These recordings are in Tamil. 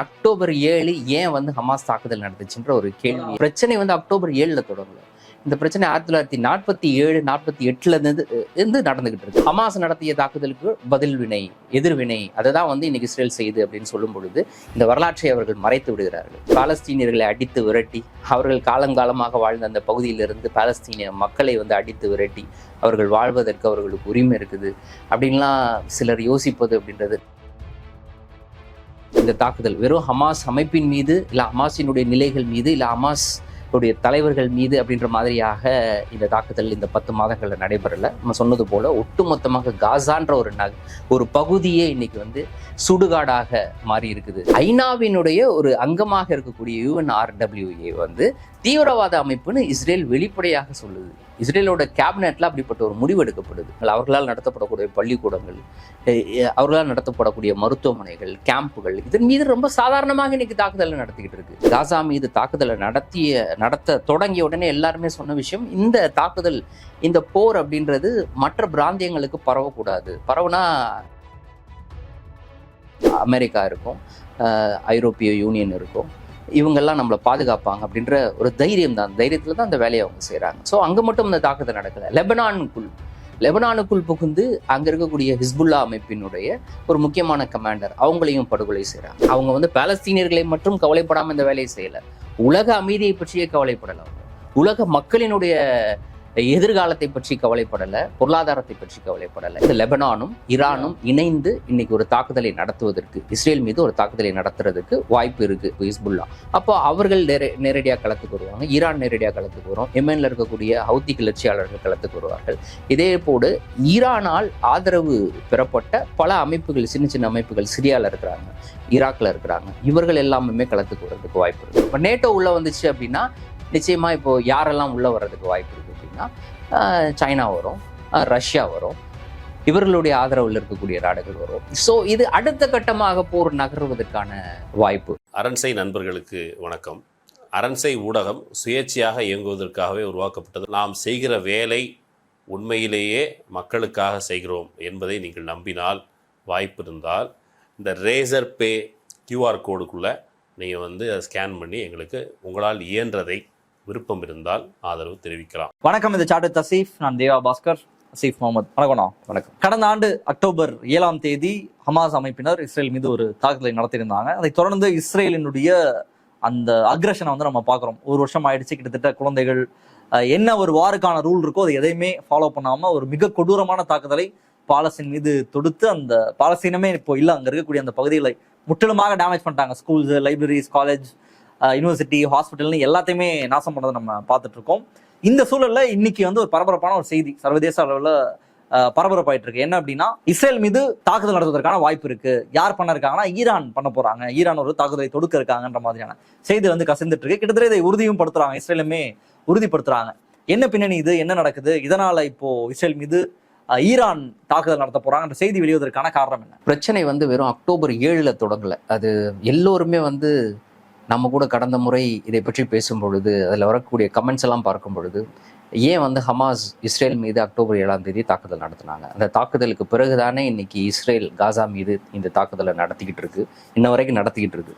அக்டோபர் ஏழு ஏன் வந்து ஹமாஸ் தாக்குதல் நடந்துச்சுன்ற ஒரு கேள்வி. பிரச்சனை வந்து அக்டோபர் ஏழுல தொடங்கல இந்த பிரச்சனை ஆயிரத்தி தொள்ளாயிரத்தி நாற்பத்தி ஏழு நாற்பத்தி எட்டுல இருந்து இருந்து நடந்துகிட்டு இருக்கு. ஹமாஸ் நடத்திய தாக்குதலுக்கு பதில் வினை எதிர்வினை அதை தான் வந்து இன்னைக்கு இஸ்ரேல் செய்யுது அப்படின்னு சொல்லும் பொழுது இந்த வரலாற்றை அவர்கள் மறைத்து விடுகிறார்கள். பாலஸ்தீனியர்களை அடித்து விரட்டி அவர்கள் காலங்காலமாக வாழ்ந்த அந்த பகுதியிலிருந்து பாலஸ்தீனிய மக்களை வந்து அடித்து விரட்டி அவர்கள் வாழ்வதற்கு அவர்களுக்கு உரிமை இருக்குது அப்படின்லாம் சிலர் யோசிப்பது அப்படின்றது. இந்த தாக்குதல். வெறும் ஹமாஸ் அமைப்பின் மீது இல்லை ஹமாஸினுடைய நிலைகள் மீது இல்லை ஹமாஸ் உடைய தலைவர்கள் மீது அப்படின்ற மாதிரியாக இந்த தாக்குதல் இந்த பத்து மாதங்களில் நடைபெறல. நம்ம சொன்னது போல ஒட்டுமொத்தமாக காசான்ற ஒரு நக ஒரு பகுதியே இன்னைக்கு வந்து சுடுகாடாக மாறி இருக்குது ஐநாவினுடைய ஒரு அங்கமாக இருக்கக்கூடிய யூஎன்ஆர்டபிள்யூஏ வந்து தீவிரவாத அமைப்புன்னு இஸ்ரேல் வெளிப்படையாக சொல்லுது. இஸ்ரேலோட கேபினெட்ல அப்படிப்பட்ட ஒரு முடிவு எடுக்கப்படுது. அவர்களால் நடத்தப்படக்கூடிய பள்ளிக்கூடங்கள் அவர்களால் நடத்தப்படக்கூடிய மருத்துவமனைகள் கேம்புகள் இதன் மீது ரொம்ப சாதாரணமாக இன்னைக்கு தாக்குதலை நடத்திக்கிட்டு இருக்கு. காசா மீது தாக்குதலை நடத்திய நடத்த தொடங்கிய உடனே எல்லாருமே சொன்ன விஷயம் இந்த தாக்குதல் இந்த போர் அப்படின்றது மற்ற பிராந்தியங்களுக்கு பரவக்கூடாது. பரவுனா அமெரிக்கா இருக்கும் ஐரோப்பிய யூனியன் இருக்கும். இவங்கெல்லாம் நம்மளை பாதுகாப்பாங்க அப்படின்ற ஒரு தைரியம் தான் தைரியத்தில் தான் அந்த வேலையை அவங்க செய்கிறாங்க ஸோ அங்கே மட்டும் இந்த தாக்குதல் நடக்கலை. லெபனானுக்குள். லெபனானுக்குள் புகுந்து அங்கே இருக்கக்கூடிய ஹிஸ்புல்லா அமைப்பினுடைய ஒரு முக்கியமான கமாண்டர் அவங்களையும் படுகொலை செய்கிறாங்க அவங்க வந்து பாலஸ்தீனியர்களை மட்டும் கவலைப்படாமல் இந்த வேலையை செய்யலை. உலக அமைதியை பற்றியே கவலைப்படலாம் உலக மக்களினுடைய எதிர்காலத்தை பற்றி கவலைப்படலை பொருளாதாரத்தை பற்றி கவலைப்படலை. இந்த லெபனானும் ஈரானும் இணைந்து இன்னைக்கு ஒரு தாக்குதலை நடத்துவதற்கு இஸ்ரேல் மீது ஒரு தாக்குதலை நடத்துறதுக்கு வாய்ப்பு இருக்கு ஹிஸ்புல்லா. அப்போ அவர்கள் நேர நேரடியாக களத்துக்கு வருவாங்க ஈரான் நேரடியாக களத்துக்கு வரும் எமன்ல இருக்கக்கூடிய ஹவுத்தி கிளர்ச்சியாளர்கள் களத்துக்கு வருவார்கள். இதே போடு ஈரானால் ஆதரவு பெறப்பட்ட பல அமைப்புகள் சின்ன சின்ன அமைப்புகள் சிரியாவில் இருக்கிறாங்க ஈராக்ல இருக்கிறாங்க. இவர்கள் எல்லாமே களத்துக்கு வர்றதுக்கு வாய்ப்பு இருக்கு. இப்போ நேட்டோ உள்ள வந்துச்சு அப்படின்னா நிச்சயமா இப்போ யாரெல்லாம் உள்ள வர்றதுக்கு வாய்ப்பு இருக்கு? பார்த்தீங்கன்னா சைனா வரும் ரஷ்யா வரும். இவர்களுடைய ஆதரவில் இருக்கக்கூடிய நாடுகள் வரும். ஸோ இது அடுத்த கட்டமாக போர் நகர்வதற்கான வாய்ப்பு. அரண்சை நண்பர்களுக்கு வணக்கம். அரண்சை ஊடகம் சுயேட்சையாக இயங்குவதற்காகவே உருவாக்கப்பட்டது. நாம் செய்கிற வேலை உண்மையிலேயே மக்களுக்காக செய்கிறோம் என்பதை நீங்கள் நம்பினால் வாய்ப்பு இருந்தால் இந்த ரேசர் பே கியூஆர் கோடுக்குள்ளே நீங்கள் வந்து அதை ஸ்கேன் பண்ணி எங்களுக்கு உங்களால் இயன்றதை விருப்பம் இருந்தால் ஆதரவு தெரிவிக்கலாம். வணக்கம் இது சாட்டு தசீஃப். நான் தேவா பாஸ்கர். அசீஃப் முகமது. வணக்கம் வணக்கம். கடந்த ஆண்டு அக்டோபர் ஏழாம் தேதி ஹமாஸ் அமைப்பினர் இஸ்ரேல் மீது ஒரு தாக்குதலை நடத்தியிருந்தாங்க. அதைத் தொடர்ந்து இஸ்ரேலினுடைய அந்த அக்ரஷனை வந்து நம்ம பார்க்குறோம். ஒரு வருஷம் ஆயிடுச்சு. கிட்டத்தட்ட குழந்தைகள் என்ன ஒரு வாருக்கான ரூல் இருக்கோ அது எதையுமே ஃபாலோ பண்ணாம ஒரு மிக கொடூரமான தாக்குதலை பாலஸ்தீன் மீது தொடுத்து அந்த பாலஸ்தீனமே இப்போ இல்லை. அங்க இருக்கக்கூடிய அந்த பகுதிகளை முற்றிலுமாக டேமேஜ் பண்ணிட்டாங்க. ஸ்கூல்ஸ் லைப்ரரிஸ் காலேஜ் யூனிவர்சிட்டி ஹாஸ்பிட்டல்னு எல்லாத்தையுமே நாசம் பண்ணதை நம்ம பார்த்துட்டு இருக்கோம் இந்த சூழலில் இன்னைக்கு வந்து ஒரு பரபரப்பான ஒரு செய்தி சர்வதேச அளவில் பரபரப்பாயிட்டு இருக்கு என்ன அப்படின்னா இஸ்ரேல் மீது தாக்குதல் நடத்துவதற்கான வாய்ப்பு இருக்கு. யார் பண்ண இருக்காங்கன்னா ஈரான் பண்ண போறாங்க. ஈரான் ஒரு தாக்குதலை தொடுக்க இருக்காங்கன்ற மாதிரியான செய்தி வந்து கசிந்துட்டு இருக்கு கிட்டத்தட்ட இதை உறுதியும் படுத்துறாங்க இஸ்ரேலுமே உறுதிப்படுத்துறாங்க. என்ன பின்னணி இது? என்ன நடக்குது? இதனால இப்போ இஸ்ரேல் மீது ஈரான் தாக்குதல் நடத்த போறாங்கன்ற செய்தி வெளிவதற்கான காரணம் என்ன? பிரச்சனை வந்து வெறும் அக்டோபர் ஏழுல தொடங்கல. அது எல்லோருமே வந்து நம்ம கூட கடந்த முறை இதை பற்றி பேசும் பொழுது அதில் வரக்கூடிய கமெண்ட்ஸ் எல்லாம் பார்க்கும் பொழுது ஏன் வந்து ஹமாஸ் இஸ்ரேல் மீது அக்டோபர் ஏழாம் தேதி தாக்குதல் நடத்தினாங்க? அந்த தாக்குதலுக்கு பிறகுதானே இன்னைக்கு இஸ்ரேல் காசா மீது இந்த தாக்குதலை நடத்திக்கிட்டு இருக்கு. இன்ன வரைக்கும் நடத்திக்கிட்டு இருக்கு.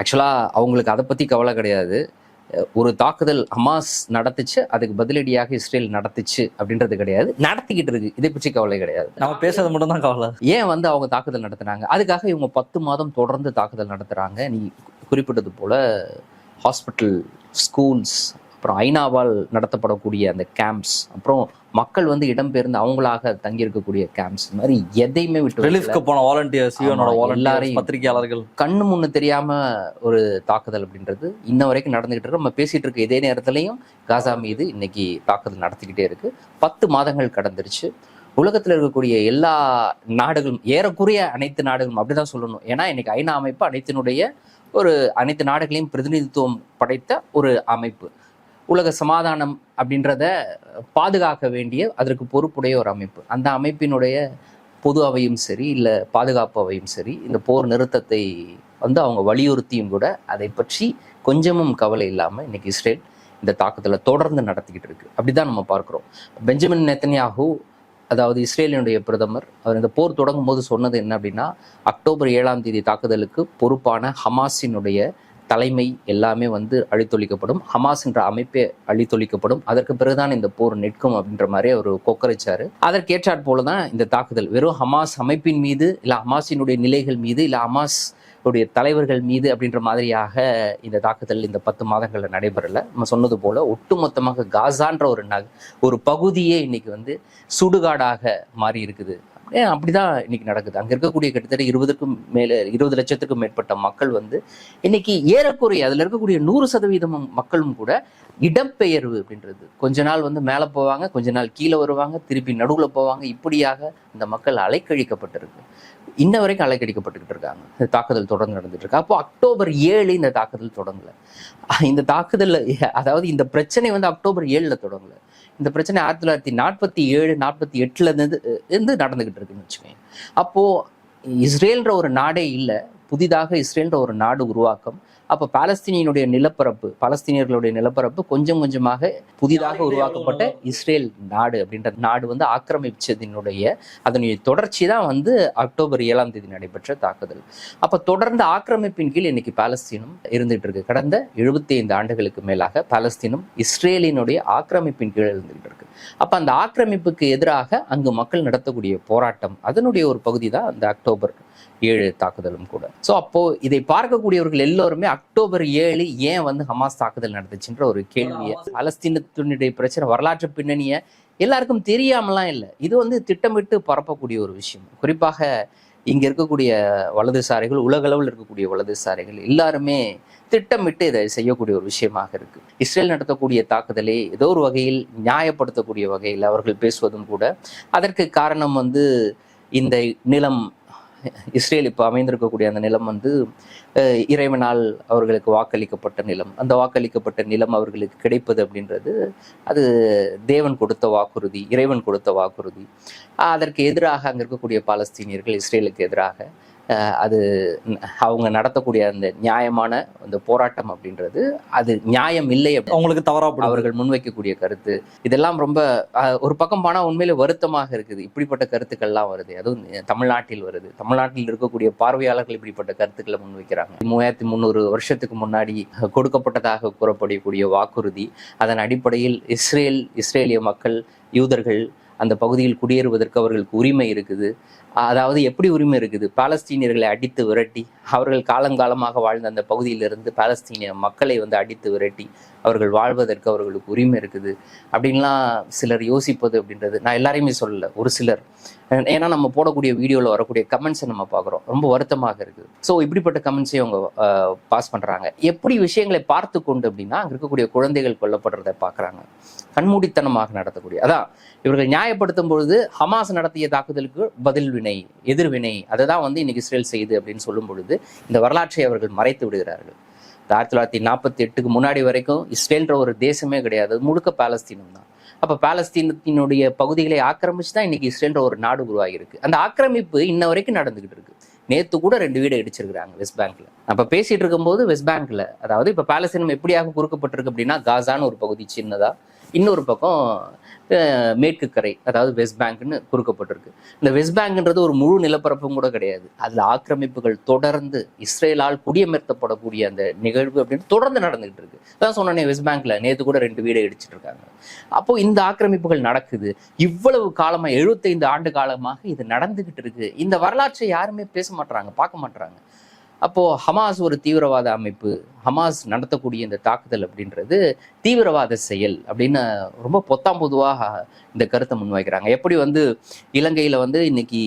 ஆக்சுவலாக அவங்களுக்கு அதை பற்றி கவலை கிடையாது. ஒரு தாக்குதல் ஹமாஸ் நடத்துச்சு அதுக்கு பதிலடியாக இஸ்ரேல் நடத்துச்சு அப்படின்றது கிடையாது. நடத்திக்கிட்டு இருக்கு. இதை பற்றி கவலை கிடையாது. நம்ம பேசுறது மட்டும் தான் கவலை. ஏன் வந்து அவங்க தாக்குதல் நடத்துனாங்க? அதுக்காக இவங்க பத்து மாதம் தொடர்ந்து தாக்குதல் நடத்துறாங்க. நீ குறிப்பிட்டது போல ஹாஸ்பிட்டல் ஸ்கூல்ஸ் அப்புறம் ஐநாவால் நடத்தப்படக்கூடிய அந்த கேம்ப்ஸ் அப்புறம் மக்கள் வந்து இடம்பெயர்ந்து அவங்களாக தங்கியிருக்கக்கூடிய கேம்ப்ஸ் இந்த மாதிரி எதையுமே விட்டு. ரிலீஃப்க்கு போன வாலண்டியர்ஸ் எல்லாரையும் பத்திரிகையாளர்கள். கண்ணு முன்னு தெரியாம ஒரு தாக்குதல் அப்படின்றது இன்ன வரைக்கும் நடந்துகிட்டு இருக்கு. நம்ம பேசிட்டு இருக்க இதே நேரத்திலையும் காசா மீது இன்னைக்கு தாக்குதல் நடத்திக்கிட்டே இருக்கு. பத்து மாதங்கள் கடந்துருச்சு. உலகத்தில் இருக்கக்கூடிய எல்லா நாடுகளும் ஏறக்குறைய அனைத்து நாடுகளும் அப்படிதான் சொல்லணும். ஏன்னா இன்னைக்கு ஐநா அமைப்பு அனைத்தினுடைய ஒரு அனைத்து நாடுகளையும் பிரதிநிதித்துவம் படைத்த ஒரு அமைப்பு. உலக சமாதானம் அப்படின்றத பாதுகாக்க வேண்டிய அதற்கு பொறுப்புடைய ஒரு அமைப்பு. அந்த அமைப்பினுடைய பொது அவையும் சரி இல்லை பாதுகாப்பு அவையும் சரி இந்த போர் நிறுத்தத்தை வந்து அவங்க வலியுறுத்தியும் கூட அதை பற்றி கொஞ்சமும் கவலை இல்லாமல் இன்னைக்கு இஸ்ரேல் இந்த தாக்குதலை தொடர்ந்து நடத்திக்கிட்டு இருக்கு. அப்படிதான் நம்ம பார்க்குறோம். பெஞ்சமின் நெத்தன்யாகு அதாவது இஸ்ரேலினுடைய பிரதமர் அவர் இந்த போர் தொடங்கும் போது சொன்னது என்ன அப்படின்னா அக்டோபர் ஏழாம் தேதி தாக்குதலுக்கு பொறுப்பான ஹமாஸினுடைய தலைமை எல்லாமே வந்து அழித்தொழிக்கப்படும். ஹமாஸ் என்ற அமைப்பே அழித்தொழிக்கப்படும். அதற்கு பிறகுதான் இந்த போர் நிற்கும் அப்படின்ற மாதிரி அவர் கொக்கரைச்சாரு. அதற்கேற்றாற் போல தான் இந்த தாக்குதல். வெறும் ஹமாஸ் அமைப்பின் மீது இல்லை ஹமாஸினுடைய நிலைகள் மீது இல்லை ஹமாஸ் உடைய தலைவர்கள் மீது அப்படின்ற மாதிரியாக இந்த தாக்குதல் இந்த பத்து மாதங்களில் நடைபெறல. நம்ம சொன்னது போல ஒட்டுமொத்தமாக காசான்ற ஒரு நக ஒரு பகுதியே இன்னைக்கு வந்து சுடுகாடாக மாறி இருக்குது. ஏன் அப்படிதான் இன்னைக்கு நடக்குது. அங்க இருக்கக்கூடிய கிட்டத்தட்ட இருபதுக்கும் மேல இருபது லட்சத்துக்கும் மேற்பட்ட மக்கள் வந்து இன்னைக்கு ஏறக்குறைய அதுல இருக்கக்கூடிய நூறு சதவீதம் மக்களும் கூட இடம்பெயர்வு அப்படின்றது. கொஞ்ச நாள் வந்து மேலே போவாங்க கொஞ்ச நாள் கீழே வருவாங்க திருப்பி நடுவில் போவாங்க. இப்படியாக இந்த மக்கள் அலைக்கழிக்கப்பட்டிருக்கு. இன்ன வரைக்கும் அலைக்கடிக்கப்பட்டுக்கிட்டு இருக்காங்க. இந்த தாக்குதல் தொடர்ந்து நடந்துட்டு இருக்கு. அப்போ அக்டோபர் ஏழு இந்த தாக்குதல் தொடங்கல. இந்த தாக்குதல் அதாவது இந்த பிரச்சனை வந்து அக்டோபர் ஏழுல தொடங்கல. இந்த பிரச்சனை ஆயிரத்தி தொள்ளாயிரத்தி நாற்பத்தி ஏழு நாற்பத்தி எட்டுல இருந்து இருந்து நடந்துகிட்டு இருக்குன்னு வச்சுக்கோங்க. அப்போ இஸ்ரேல்ன்ற ஒரு நாடே இல்லை. புதிதாக இஸ்ரேல்ன்ற ஒரு நாடு உருவாக்கம். அப்போ பாலஸ்தீனியனுடைய நிலப்பரப்பு பாலஸ்தீனியர்களுடைய நிலப்பரப்பு கொஞ்சம் கொஞ்சமாக புதிதாக உருவாக்கப்பட்ட இஸ்ரேல் நாடு அப்படின்ற நாடு வந்து ஆக்கிரமிச்சதினுடைய அதனுடைய தொடர்ச்சி தான் வந்து அக்டோபர் ஏழாம் தேதி நடைபெற்ற தாக்குதல். அப்போ தொடர்ந்து ஆக்கிரமிப்பின் கீழ் இன்னைக்கு பாலஸ்தீனம் இருந்துகிட்டு இருக்கு. கடந்த எழுபத்தி ஐந்து ஆண்டுகளுக்கு மேலாக பாலஸ்தீனம் இஸ்ரேலினுடைய ஆக்கிரமிப்பின் கீழ் இருந்துகிட்டு இருக்கு. அப்போ அந்த ஆக்கிரமிப்புக்கு எதிராக அங்கு மக்கள் நடத்தக்கூடிய போராட்டம் அதனுடைய ஒரு பகுதி தான் அந்த அக்டோபர் ஏழு தாக்குதலும் கூட. ஸோ அப்போ இதை பார்க்கக்கூடியவர்கள் எல்லோருமே அக்டோபர் ஏழு ஏன் வந்து ஹமாஸ் தாக்குதல் நடந்துச்சுன்ற ஒரு கேள்வியை பலஸ்தீனத்தினுடைய பிரச்சனை வரலாற்று பின்னணியை எல்லாருக்கும் தெரியாமலாம் இல்லை. இது வந்து திட்டமிட்டு பரப்பக்கூடிய ஒரு விஷயம். குறிப்பாக இங்க இருக்கக்கூடிய வலதுசாரிகள் உலகளவில் இருக்கக்கூடிய வலதுசாரிகள் எல்லாருமே திட்டமிட்டு இதை செய்யக்கூடிய ஒரு விஷயமாக இருக்கு. இஸ்ரேல் நடத்தக்கூடிய தாக்குதலை ஏதோ ஒரு வகையில் நியாயப்படுத்தக்கூடிய வகையில் அவர்கள் பேசுவதும் கூட அதற்கு காரணம் வந்து இந்த நிலம் இஸ்ரேல் இப்போ அமைந்திருக்கக்கூடிய அந்த நிலம் வந்து இறைவனால் அவர்களுக்கு வாக்களிக்கப்பட்ட நிலம். அந்த வாக்களிக்கப்பட்ட நிலம் அவர்களுக்கு கிடைப்பது அப்படின்றது அது தேவன் கொடுத்த வாக்குறுதி இறைவன் கொடுத்த வாக்குறுதி. அதற்கு எதிராக அங்கே இருக்கக்கூடிய பாலஸ்தீனியர்கள் இஸ்ரேலுக்கு எதிராக அது அவங்க நடத்தக்கூடிய அந்த நியாயமான அந்த போராட்டம் அப்படின்றது அது நியாயம் இல்லை அவங்களுக்கு தவறா படுது. அவர்கள் முன்வைக்கக்கூடிய கருத்து. இதெல்லாம் ரொம்ப ஒரு பக்கம் போனால் உண்மையிலே வருத்தமாக இருக்குது. இப்படிப்பட்ட கருத்துக்கள்லாம் வருது. அதுவும் தமிழ்நாட்டில் வருது. தமிழ்நாட்டில் இருக்கக்கூடிய பார்வையாளர்கள் இப்படிப்பட்ட கருத்துக்களை முன்வைக்கிறாங்க. மூவாயிரத்தி முந்நூறு வருஷத்துக்கு முன்னாடி கொடுக்கப்பட்டதாக கூறப்படக்கூடிய வாக்குறுதி அதன் அடிப்படையில் இஸ்ரேல் இஸ்ரேலிய மக்கள் யூதர்கள் அந்த பகுதியில் குடியேறுவதற்கு அவர்களுக்கு உரிமை இருக்குது. அதாவது எப்படி உரிமை இருக்குது? பாலஸ்தீனியர்களை அடித்து விரட்டி அவர்கள் காலங்காலமாக வாழ்ந்த அந்த பகுதியிலிருந்து பாலஸ்தீனிய மக்களை வந்து அடித்து விரட்டி அவர்கள் வாழ்வதற்கு அவர்களுக்கு உரிமை இருக்குது. அப்படின்லாம் சிலர் யோசிப்பது அப்படின்றது நான் எல்லாரையுமே சொல்லல ஒரு சிலர். ஏன்னா நம்ம போடக்கூடிய வீடியோவில் வரக்கூடிய கமெண்ட்ஸை நம்ம பார்க்குறோம். ரொம்ப வருத்தமாக இருக்குது. ஸோ இப்படிப்பட்ட கமெண்ட்ஸையும் அவங்க பாஸ் பண்ணுறாங்க எப்படி விஷயங்களை பார்த்து கொண்டு அப்படின்னா அங்கே இருக்கக்கூடிய குழந்தைகள் கொல்லப்படுறதை பார்க்குறாங்க. கண்மூடித்தனமாக நடத்தக்கூடிய அதான் இவர்கள் நியாயப்படுத்தும் பொழுது ஹமாஸ் நடத்திய தாக்குதலுக்கு பதில் வினை எதிர்வினை அதை தான் வந்து இன்னைக்கு இஸ்ரேல் செய்யுது அப்படின்னு சொல்லும் பொழுது இந்த வரலாற்றை அவர்கள் மறைத்து விடுகிறார்கள். ஆயிரத்தி தொள்ளாயிரத்தி நாற்பத்தி எட்டுக்கு முன்னாடி வரைக்கும் இஸ்ரேல்ன்ற ஒரு தேசமே கிடையாது. முழுக்க பாலஸ்தீனம் தான். அப்போ பாலஸ்தீனத்தினுடைய பகுதிகளை ஆக்கிரமிச்சு தான் இன்னைக்கு இஸ்ரேல்ன்ற ஒரு நாடு உருவாகியிருக்கு. அந்த ஆக்கிரமிப்பு இன்ன வரைக்கும் நடந்துகிட்டு இருக்கு. நேற்று கூட ரெண்டு வீடு இடிச்சிருக்கிறாங்க வெஸ்ட் பேங்க்ல அப்ப பேசிட்டு இருக்கும்போது வெஸ்ட் பேங்க்ல அதாவது இப்ப பாலஸ்தீனம் எப்படியாக குறுக்கப்பட்டிருக்கு அப்படின்னா காசான்னு ஒரு பகுதி சின்னதா இன்னொரு பக்கம் மேற்கு கரை அதாவது வெஸ்ட் பேங்க்னு குறுக்கப்பட்டிருக்கு இந்த வெஸ்ட் பேங்க்ன்றது ஒரு முழு நிலப்பரப்பும் கூட கிடையாது. அதில் ஆக்கிரமிப்புகள் தொடர்ந்து இஸ்ரேலால் குடியமர்த்தப்படக்கூடிய அந்த நிகழ்வு அப்படின்னு தொடர்ந்து நடந்துகிட்டு இருக்கு. அதான் சொன்னேனே வெஸ்ட் பேங்க்ல நேற்று கூட ரெண்டு வீடு இடிச்சிட்டு இருக்காங்க அப்போ இந்த ஆக்கிரமிப்புகள் நடக்குது. இவ்வளவு காலமாக எழுபத்தைந்து ஆண்டு காலமாக இது நடந்துகிட்டு இருக்கு. இந்த வரலாற்றை யாருமே பேச மாட்டுறாங்க பார்க்க மாட்டுறாங்க அப்போ ஹமாஸ் ஒரு தீவிரவாத அமைப்பு. ஹமாஸ் நடத்தக்கூடிய இந்த தாக்குதல் அப்படின்றது தீவிரவாத செயல் அப்படின்னு ரொம்ப பொத்தாம் பொதுவாக இந்த கருத்தை முன்வைக்கிறாங்க. எப்படி வந்து இலங்கையில வந்து இன்னைக்கு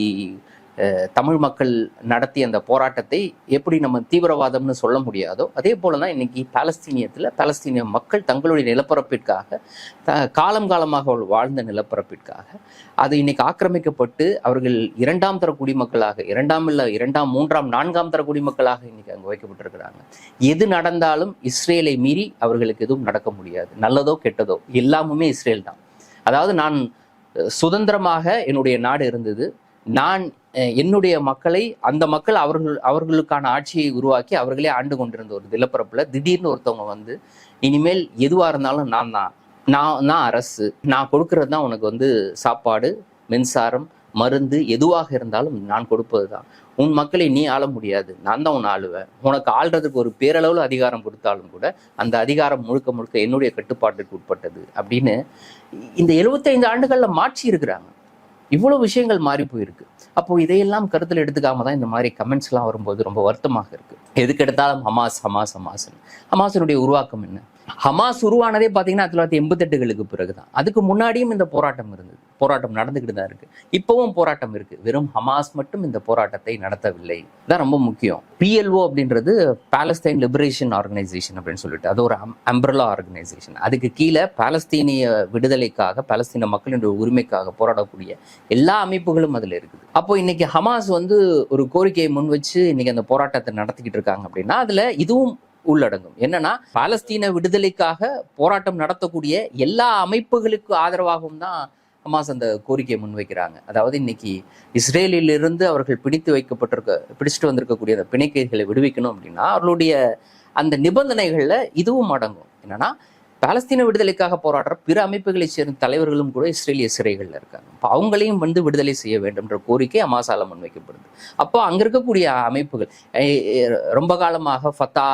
தமிழ் மக்கள் நடத்திய அந்த போராட்டத்தை எப்படி நம்ம தீவிரவாதம்னு சொல்ல முடியாதோ அதே போல தான் இன்னைக்கு பாலஸ்தீனியத்தில் பாலஸ்தீனிய மக்கள் தங்களுடைய நிலப்பரப்பிற்காக த- காலம் காலமாக அவள் வாழ்ந்த நிலப்பரப்பிற்காக அது இன்னைக்கு ஆக்கிரமிக்கப்பட்டு அவர்கள் இரண்டாம் தர குடிமக்களாக இரண்டாம் இல்லை இரண்டாம் மூன்றாம் நான்காம் தர குடிமக்களாக இன்னைக்கு அங்கே வைக்கப்பட்டிருக்கிறாங்க. எது நடந்தாலும் இஸ்ரேலை மீறி அவர்களுக்கு எதுவும் நடக்க முடியாது. நல்லதோ கெட்டதோ எல்லாமுமே இஸ்ரேல் தான். அதாவது நான் சுதந்திரமாக என்னுடைய நாடு இருந்தது. நான் என்னுடைய மக்களை அந்த மக்கள் அவர்கள் அவர்களுக்கான ஆட்சியை உருவாக்கி அவர்களே ஆண்டு கொண்டிருந்த ஒரு நிலப்பரப்புல திடீர்னு ஒருத்தவங்க வந்து இனிமேல் எதுவா இருந்தாலும் நான் தான். நான் நான் அரசு. நான் கொடுக்கறது தான் உனக்கு வந்து சாப்பாடு மின்சாரம் மருந்து எதுவாக இருந்தாலும் நான் கொடுப்பது தான். உன் மக்களை நீ ஆள முடியாது. நான் தான் உன்னை ஆளுவேன். உனக்கு ஆள்றதுக்கு ஒரு பேரளவில் அதிகாரம் கொடுத்தாலும் கூட அந்த அதிகாரம் முழுக்க முழுக்க என்னுடைய கட்டுப்பாட்டுக்கு உட்பட்டது அப்படின்னு இந்த எழுபத்தைந்து ஆண்டுகளில் மாற்றி இருக்கிறாங்க. இவ்வளோ விஷயங்கள் மாறி போயிருக்கு. அப்போ இதையெல்லாம் கருத்தில் எடுத்துக்காம தான் இந்த மாதிரி கமெண்ட்ஸ்லாம் வரும்போது ரொம்ப வருத்தமாக இருக்கு. எதுக்கு எடுத்தாலும் ஹமாஸ் ஹமாஸ் ஹமாஸ் ஹமாஸினுடைய உருவாக்கம் என்ன? ஹமாஸ் உருவானதே பார்த்தீங்கன்னா ஆயிரத்தி தொள்ளாயிரத்தி எண்பத்தெட்டுகளுக்கு பிறகு தான் அதுக்கு முன்னாடியும் இந்த போராட்டம் இருந்தது. போராட்டம் நடந்துக்கிட்டு தான் இருக்கு. இப்பவும் போராட்டம் இருக்கு. வெறும் ஹமாஸ் மட்டும் இந்த போராட்டத்தை நடத்தவில்லை. தான் ரொம்ப முக்கியம். பிஎல்ஓ அப்படின்றது பாலஸ்தீன் லிபரேஷன் ஆர்கனைசேஷன் அப்படின்னு சொல்லிட்டு அது ஒரு அம்பர்லா ஆர்கனைசேஷன் அதுக்கு கீழே பாலஸ்தீனிய விடுதலைக்காக பாலஸ்தீன மக்களின் உரிமைக்காக போராடக்கூடிய எல்லா அமைப்புகளும் அதுல இருக்குது. அப்போ இன்னைக்கு ஹமாஸ் வந்து ஒரு கோரிக்கையை முன் வச்சு இன்னைக்கு அந்த போராட்டத்தை நடத்திக்கிட்டு இருக்காங்க அப்படின்னா அதுல இதுவும் உள்ளடங்கும். என்னன்னா பாலஸ்தீன விடுதலைக்காக போராட்டம் நடத்தக்கூடிய எல்லா அமைப்புகளுக்கு ஆதரவாகவும் தான் ஹமாஸ் அந்த கோரிக்கையை முன்வைக்கிறாங்க. அதாவது இன்னைக்கு இஸ்ரேலிலிருந்து அவர்கள் பிடித்து வைக்கப்பட்டிருக்க பிடிச்சிட்டு வந்திருக்கக்கூடிய அந்த பிணைக்கைகளை விடுவிக்கணும் அப்படின்னா அவர்களுடைய அந்த நிபந்தனைகளில் இதுவும் அடங்கும். என்னன்னா பாலஸ்தீன விடுதலைக்காக போராடுற பிற அமைப்புகளை சேர்ந்த தலைவர்களும் கூட இஸ்ரேலிய சிறைகளில் இருக்காங்க. அப்போ அவங்களையும் வந்து விடுதலை செய்ய வேண்டும்ன்ற கோரிக்கை அமாசால முன்வைக்கப்படுது. அப்போ அங்க இருக்கக்கூடிய அமைப்புகள் ரொம்ப காலமாக ஃபத்தா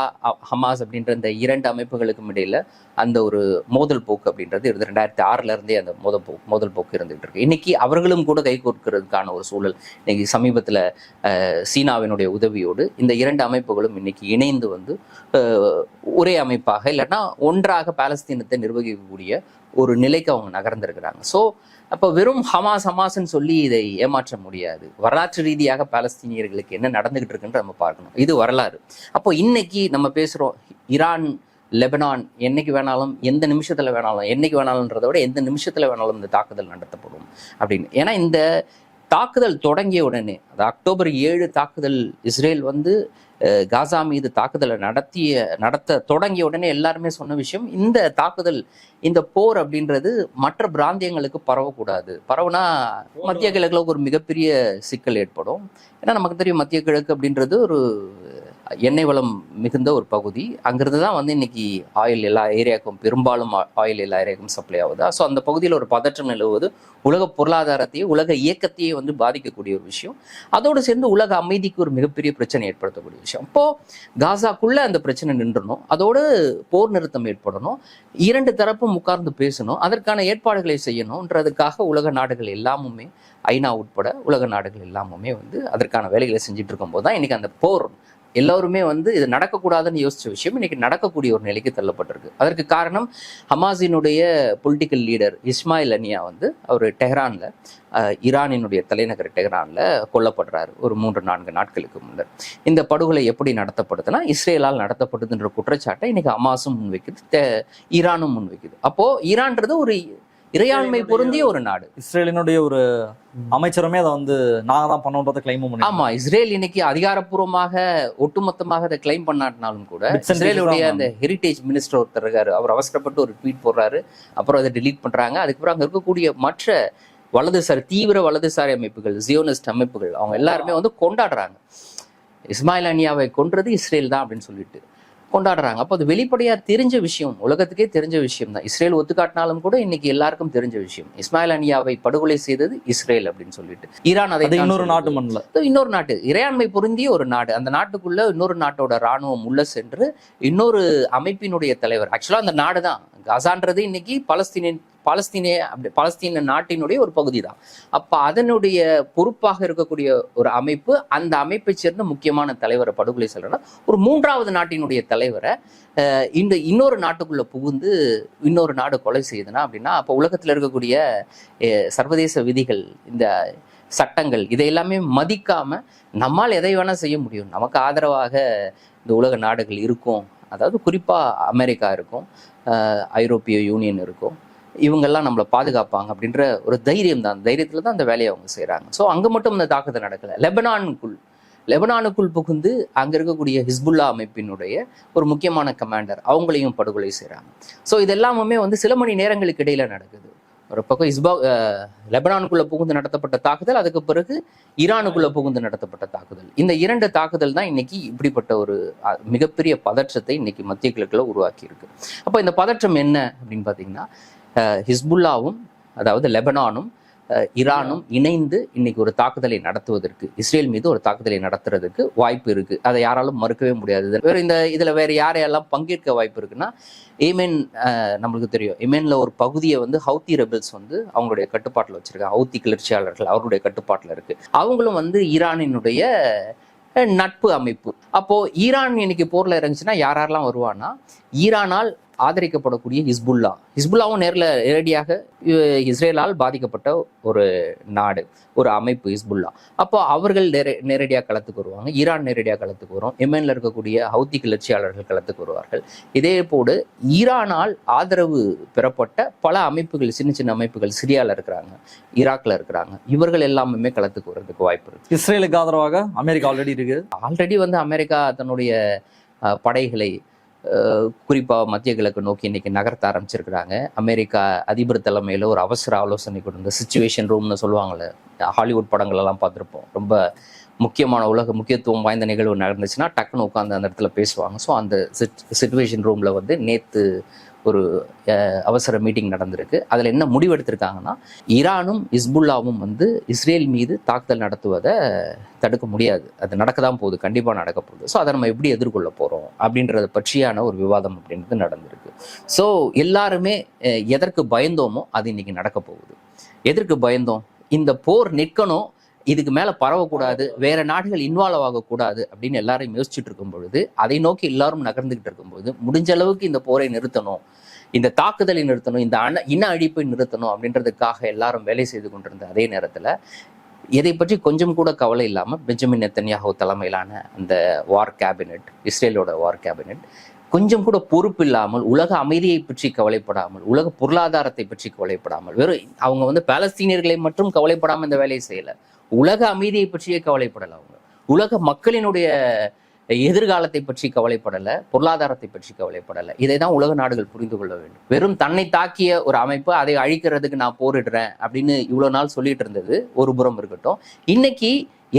ஹமாஸ் அப்படின்ற இந்த இரண்டு அமைப்புகளுக்கும் இடையில அந்த ஒரு மோதல் போக்கு அப்படின்றது இருந்து ரெண்டாயிரத்தி ஆறுல இருந்தே அந்த மோதல் போக்கு மோதல் போக்கு இருந்துகிட்டு இருக்கு. இன்னைக்கு அவர்களும் கூட கை கோர்க்கிறதுக்கான ஒரு சூழல் இன்னைக்கு சமீபத்தில் சீனாவினுடைய உதவியோடு இந்த இரண்டு அமைப்புகளும் இன்னைக்கு இணைந்து வந்து ஒரே அமைப்பாக இல்லைன்னா ஒன்றாக பாலஸ்தீனத்தை நிர்வகிக்கக்கூடிய ஒரு நிலைக்கு அவங்க நகர்ந்திருக்கிறாங்க. ஸோ அப்போ வெறும் ஹமாஸ் ஹமாஸ்ன்னு சொல்லி இதை ஏமாற்ற முடியாது. வரலாற்று ரீதியாக பாலஸ்தீனியர்களுக்கு என்ன நடந்துகிட்டு இருக்குன்ற நம்ம பார்க்கணும். இது வரலாறு. அப்போ இன்னைக்கு நம்ம பேசுறோம் ஈரான் லெபனான் என்னைக்கு வேணாலும் எந்த நிமிஷத்துல வேணாலும் என்னைக்கு வேணாலும்ன்றத விட எந்த நிமிஷத்துல வேணாலும் இந்த தாக்குதல் நடத்தப்படும் அப்படின்னு. ஏன்னா இந்த தாக்குதல் தொடங்கிய உடனே அது அக்டோபர் ஏழு தாக்குதல் இஸ்ரேல் வந்து காசா மீது தாக்குதலை நடத்திய நடத்த தொடங்கிய உடனே எல்லாருமே சொன்ன விஷயம் இந்த தாக்குதல் இந்த போர் அப்படின்றது மற்ற பிராந்தியங்களுக்கு பரவக்கூடாது. பரவுனா மத்திய கிழக்குல ஒரு மிகப்பெரிய சிக்கல் ஏற்படும். ஏன்னா நமக்கு தெரியும் மத்திய கிழக்கு அப்படின்றது ஒரு எண்ணெய் வளம் மிகுந்த ஒரு பகுதி. அங்கிருந்து தான் வந்து இன்னைக்கு ஆயில் எல்லா ஏரியாவுக்கும் பெரும்பாலும் ஆயில் எல்லா ஏரியாவுக்கும் சப்ளை ஆகுது? ஸோ அந்த பகுதியில் ஒரு பதற்றம் நிலவுவது உலக பொருளாதாரத்தையே உலக இயக்கத்தையே வந்து பாதிக்கக்கூடிய ஒரு விஷயம். அதோடு சேர்ந்து உலக அமைதிக்கு ஒரு மிகப்பெரிய பிரச்சனை ஏற்படுத்தக்கூடிய விஷயம். இப்போது காசாக்குள்ளே அந்த பிரச்சனை நின்றணும். அதோடு போர் நிறுத்தம் ஏற்படணும். இரண்டு தரப்பும் உட்கார்ந்து பேசணும். அதற்கான ஏற்பாடுகளை செய்யணுன்றதுக்காக உலக நாடுகள் எல்லாமுமே ஐநா உட்பட உலக நாடுகள் எல்லாமுமே வந்து அதற்கான வேலைகளை செஞ்சுட்டு இருக்கும்போது தான் இன்றைக்கி அந்த போர் எல்லோருமே வந்து இது நடக்கக்கூடாதுன்னு யோசிச்ச விஷயம் இன்னைக்கு நடக்கக்கூடிய ஒரு நிலைக்கு தள்ளப்பட்டிருக்கு. அதற்கு காரணம் ஹமாஸினுடைய பொலிட்டிக்கல் லீடர் இஸ்மாயில் அனியா வந்து அவர் டெஹ்ரானில் ஈரானினுடைய தலைநகர் டெஹ்ரானில் கொல்லப்படுறாரு ஒரு மூன்று நான்கு நாட்களுக்கு முன்னர். இந்த படுகொலை எப்படி நடத்தப்படுதுன்னா இஸ்ரேலால் நடத்தப்படுதுன்ற குற்றச்சாட்டை இன்னைக்கு ஹமாஸும் முன்வைக்குது தெ- ஈரானும் முன்வைக்குது. அப்போது ஈரான்றது ஒரு இறையாண்மை பொருந்திய ஒரு நாடு. இஸ்ரேலினுடைய ஒரு அமைச்சருமே அதை வந்து நாங்க தான் பண்ணோன்றதை கிளைமும் பண்ணி ஆமா இஸ்ரேல் இன்னைக்கு அதிகாரப்பூர்வமாக ஒட்டுமொத்தமாக அதை கிளைம் பண்ணாட்டினாலும் கூட இஸ்ரேலுடைய அந்த ஹெரிட்டேஜ் மினிஸ்டர் ஒருத்தர் இருக்காரு. அவர் அவசரப்பட்டு ஒரு ட்வீட் போடுறாரு. அப்புறம் அதை delete பண்றாங்க. அதுக்கப்புறம் அங்க இருக்கக்கூடிய மற்ற வலதுசாரி தீவிர வலதுசாரி அமைப்புகள் ஜியோனிஸ்ட் அமைப்புகள் அவங்க எல்லாருமே வந்து கொண்டாடுறாங்க. இஸ்மாயில் அனியாவை கொன்றது இஸ்ரேல் தான் அப்படின்னு சொல்லிட்டு. கொண்டாடுறாங்க. அப்போ அது வெளிப்படையா தெரிஞ்ச விஷயம் உலகத்துக்கே தெரிஞ்ச விஷயம் தான் இஸ்ரேல் ஒத்துக்காட்டினாலும் கூட இன்னைக்கு எல்லாருக்கும் தெரிஞ்ச விஷயம். இஸ்மாயில் அனியாவை படுகொலை செய்தது இஸ்ரேல் அப்படின்னு சொல்லிட்டு. ஈரான் அதை இன்னொரு. நாட்டு மண்ணில். இன்னொரு நாட்டு. இறையாண்மை பொருந்திய ஒரு நாடு. அந்த நாட்டுக்குள்ள இன்னொரு நாட்டோட ராணுவம் உள்ள சென்று இன்னொரு அமைப்பினுடைய தலைவர். ஆக்சுவலா அந்த நாடு தான் காசான்றது இன்னைக்கு பலஸ்தீனின் பாலஸ்தீனிய அப்படி பாலஸ்தீன நாட்டினுடைய ஒரு பகுதி தான் அப்போ அதனுடைய பொறுப்பாக இருக்கக்கூடிய ஒரு அமைப்பு அந்த அமைப்பை சேர்ந்த முக்கியமான தலைவரை படுகொலை செய்யறனா ஒரு மூன்றாவது நாட்டினுடைய தலைவரை இந்த இன்னொரு நாட்டுக்குள்ளே புகுந்து இன்னொரு நாடு கொலை செய்யுதுன்னா அப்படின்னா அப்போ உலகத்தில் இருக்கக்கூடிய சர்வதேச விதிகள் இந்த சட்டங்கள் இதை எல்லாமே மதிக்காமல் நம்மால் எதை வேணால் செய்ய முடியும். நமக்கு ஆதரவாக இந்த உலக நாடுகள் இருக்கும். அதாவது குறிப்பாக அமெரிக்கா இருக்கும் ஐரோப்பிய யூனியன் இருக்கும். இவங்கெல்லாம் நம்மளை பாதுகாப்பாங்க அப்படின்ற ஒரு தைரியம் தான். தைரியத்துல தான் அந்த வேலையை அவங்க செய்றாங்க. ஸோ அங்கே மட்டும் இந்த தாக்குதல் நடக்கலை. லெபனானுக்குள் லெபனானுக்குள் புகுந்து அங்க இருக்கக்கூடிய ஹிஸ்புல்லா அமைப்பினுடைய ஒரு முக்கியமான கமாண்டர் அவங்களையும் படுகொலை செய்கிறாங்க ஸோ இதெல்லாமுமே வந்து சில மணி நேரங்களுக்கு இடையில நடக்குது. ஒரு பக்கம் இஸ்பா லெபனானுக்குள்ளே புகுந்து நடத்தப்பட்ட தாக்குதல் அதுக்கு பிறகு ஈரானுக்குள்ளே புகுந்து நடத்தப்பட்ட தாக்குதல். இந்த இரண்டு தாக்குதல் தான் இன்னைக்கு இப்படிப்பட்ட ஒரு மிகப்பெரிய பதற்றத்தை இன்னைக்கு மத்திய கிழக்கில் உருவாக்கி இருக்கு அப்போ இந்த பதற்றம் என்ன அப்படின்னு பார்த்தீங்கன்னா ஹிஸ்புல்லாவும் அதாவது லெபனானும் ஈரானும் இணைந்து இன்னைக்கு ஒரு தாக்குதலை நடத்துவதற்கு இஸ்ரேல் மீது ஒரு தாக்குதலை நடத்துறதுக்கு வாய்ப்பு இருக்கு. அதை யாராலும் மறுக்கவே முடியாது. வேற இந்த இதுல வேற யாரையெல்லாம் பங்கேற்க வாய்ப்பு இருக்குன்னா ஏமேன் நம்மளுக்கு தெரியும். ஏமேன்ல ஒரு பகுதியை வந்து ஹவுத்தி ரெபல்ஸ் வந்து அவங்களுடைய கட்டுப்பாட்டில் வச்சிருக்காங்க. ஹவுத்தி கிளர்ச்சியாளர்கள் அவருடைய கட்டுப்பாட்டில் இருக்கு. அவங்களும் வந்து ஈரானினுடைய நட்பு அமைப்பு. அப்போ ஈரான் இன்னைக்கு போர்ல இறங்குச்சுன்னா யாரெல்லாம் வருவான்னா ஈரானால் ஆதரிக்கப்படக்கூடிய ஹிஸ்புல்லா. ஹிஸ்புல்லாவும் நேரில் நேரடியாக இஸ்ரேலால் பாதிக்கப்பட்ட ஒரு நாடு ஒரு அமைப்பு ஹிஸ்புல்லா. அப்போ அவர்கள் நேர நேரடியாக களத்துக்கு வருவாங்க. ஈரான் நேரடியாக களத்துக்கு வரும். எமன்ல இருக்கக்கூடிய ஹவுத்தி கிளர்ச்சியாளர்கள் களத்துக்கு வருவார்கள். இதே போடு ஈரானால் ஆதரவு பெறப்பட்ட பல அமைப்புகள் சின்ன சின்ன அமைப்புகள் சிரியால இருக்கிறாங்க ஈராக்ல இருக்கிறாங்க. இவர்கள் எல்லாமே களத்துக்கு வர்றதுக்கு வாய்ப்பு இருக்கு. இஸ்ரேலுக்கு ஆதரவாக அமெரிக்கா ஆல்ரெடி இருக்கு ஆல்ரெடி வந்து அமெரிக்கா தன்னுடைய படைகளை குறிப்பாக மத்திய கிழக்கு நோக்கி இன்னைக்கு நகர்த்த ஆரம்பிச்சிருக்கிறாங்க. அமெரிக்கா அதிபர் தலைமையில் ஒரு அவசர ஆலோசனை கொடுங்க சுச்சுவேஷன் ரூம்னு சொல்லுவாங்கல்ல ஹாலிவுட் படங்களெல்லாம் பார்த்துருப்போம். ரொம்ப முக்கியமான உலக முக்கியத்துவம் வாய்ந்த நிகழ்வு நடந்துச்சுன்னா டக்குன்னு உட்காந்து அந்த இடத்துல பேசுவாங்க. ஸோ அந்த சுச்சுவேஷன் ரூமில் வந்து நேற்று ஒரு அவசர மீட்டிங் நடந்திருக்கு. அதில் என்ன முடிவெடுத்திருக்காங்கன்னா ஈரானும் இஸ்புல்லாவும் வந்து இஸ்ரேல் மீது தாக்குதல் நடத்துவதை தடுக்க முடியாது. அது நடக்க தான் போகுது. கண்டிப்பாக நடக்க போகுது. ஸோ அதை நம்ம எப்படி எதிர்கொள்ள போகிறோம் அப்படின்றத பற்றியான ஒரு விவாதம் அப்படின்றது நடந்திருக்கு. ஸோ எல்லாருமே எதற்கு பயந்தோமோ அது இன்னைக்கு நடக்க போகுது. எதற்கு பயந்தோம்? இந்த போர் நிற்கணும் இதுக்கு மேல பரவக்கூடாது வேற நாடுகள் இன்வால்வ் ஆகக்கூடாது அப்படின்னு எல்லாரும் யோசிச்சுட்டு இருக்கும் பொழுது அதை நோக்கி எல்லாரும் நகர்ந்துகிட்டு இருக்கும்போது முடிஞ்ச அளவுக்கு இந்த போரை நிறுத்தணும் இந்த தாக்குதலை நிறுத்தணும் இந்த அண இன அழிப்பை நிறுத்தணும் அப்படின்றதுக்காக எல்லாரும் வேலை செய்து கொண்டிருந்த அதே நேரத்துல இதை பற்றி கொஞ்சம் கூட கவலை இல்லாமல் பெஞ்சமின் நெத்தன்யாகோ தலைமையிலான அந்த வார் கேபினெட் இஸ்ரேலோட வார் கேபினெட் கொஞ்சம் கூட பொறுப்பு இல்லாமல் உலக அமைதியை பற்றி கவலைப்படாமல் உலக பொருளாதாரத்தை பற்றி கவலைப்படாமல் வெறும் அவங்க வந்து பாலஸ்தீனியர்களை மட்டும் கவலைப்படாமல் இந்த வேலையை செய்யல. உலக அமைதியை பற்றியே கவலைப்படல அவங்க. உலக மக்களினுடைய எதிர்காலத்தை பற்றி கவலைப்படல பொருளாதாரத்தை பற்றி கவலைப்படல. இதை தான் உலக நாடுகள் புரிந்து கொள்ள வேண்டும். வெறும் தன்னை தாக்கிய ஒரு அமைப்பு அதை அழிக்கிறதுக்கு நான் போரிடுறேன் அப்படின்னு இவ்வளவு நாள் சொல்லிட்டு இருந்தது ஒரு புறம் இருக்கட்டும். இன்னைக்கு